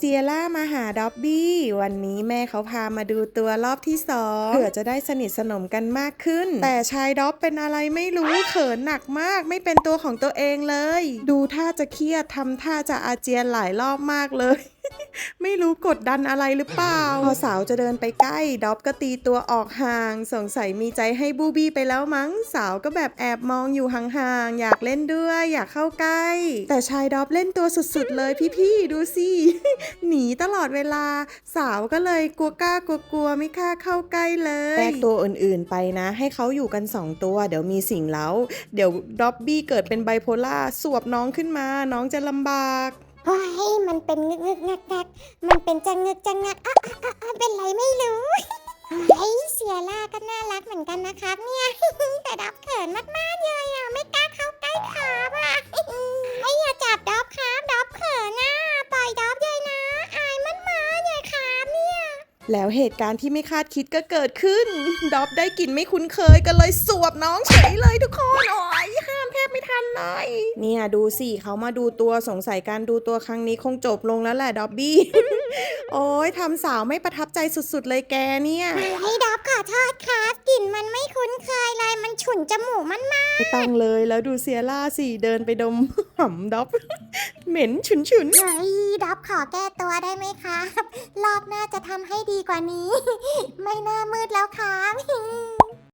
เซียร่ามาหาด็อบบี้ วันนี้แม่เขาพามาดูตัวรอบที่สองเผื่อจะได้สนิทสนมกันมากขึ้น แต่ชายด็อบเป็นอะไรไม่รู้เขินหนักมาก ไม่เป็นตัวของตัวเองเลย ดูท่าจะเครียดทำท่าจะอาเจียนหลายรอบมากเลย ไม่รู้กดดันอะไรหรือเปล่า พอสาวจะเดินไปใกล้ด็อบก็ตีตัวออกห่าง สงสัยมีใจให้บูบี้ไปแล้วมั้ง สาวก็แบบแอบมองอยู่ห่างๆ อยากเล่นด้วย อยากเข้าใกล้ แต่ชายด็อบเล่นตัวสุดๆ เลยพี่ๆ ดูสิ หนีตลอดเวลา สาวก็เลยกลัวกล้ากลัวกลัวไม่กล้าเข้าใกล้เลยแยกตัวอื่นๆไปนะ ให้เขาอยู่กัน 2 ตัว เดี๋ยวมีสิ่งเล้าเดี๋ยวด็อบบี้เกิดเป็นไบโพล่าสวบน้องขึ้นมา น้องจะลำบาก เฮ้ยมันเป็นงึกงึกงักงักมันเป็นจังงึกจังงักอะอะอะอะเป็นไรไม่รู้เฮ้ยเสียล่าก็น่ารักเหมือนกันนะครับเนี่ยแต่ดับเขินมากๆเลยอะไม่กล้าเข้าใกล้ครับอะไม่อย่าจับดับครับดับเขินอะปล่อยดับเลยนะ อายมันมาเลยครับเนี่ยแล้วเหตุการณ์ที่ไม่คาดคิดก็เกิดขึ้นดอบได้กลิ่นไม่คุ้นเคยก็เลยสวบน้องเฉยเลยทุกคนโอ้ย ห้ามแทบไม่ทันเลยเนี่ยดูสิเขามาดูตัวสงสัยการดูตัวครั้งนี้คงจบลงแล้วแหละด็อบบี้ โอ้ยทำสาวไม่ประทับใจสุดๆเลยแกเนี่ย ให้ดับขอโทษครับกลิ่นมันไม่คุ้นเคยเลยมันฉุนจมูกมันมากไม่ต้องเลยแล้วดูเซียร่าสิเดินไปดม หำด็อบ เหม็นฉุนๆเฮ้ยดับขอแก้ตัวได้ไหมครับ รอบหน้าจะทำให้ดีกว่านี้ ไม่น่ามืดแล้วครับ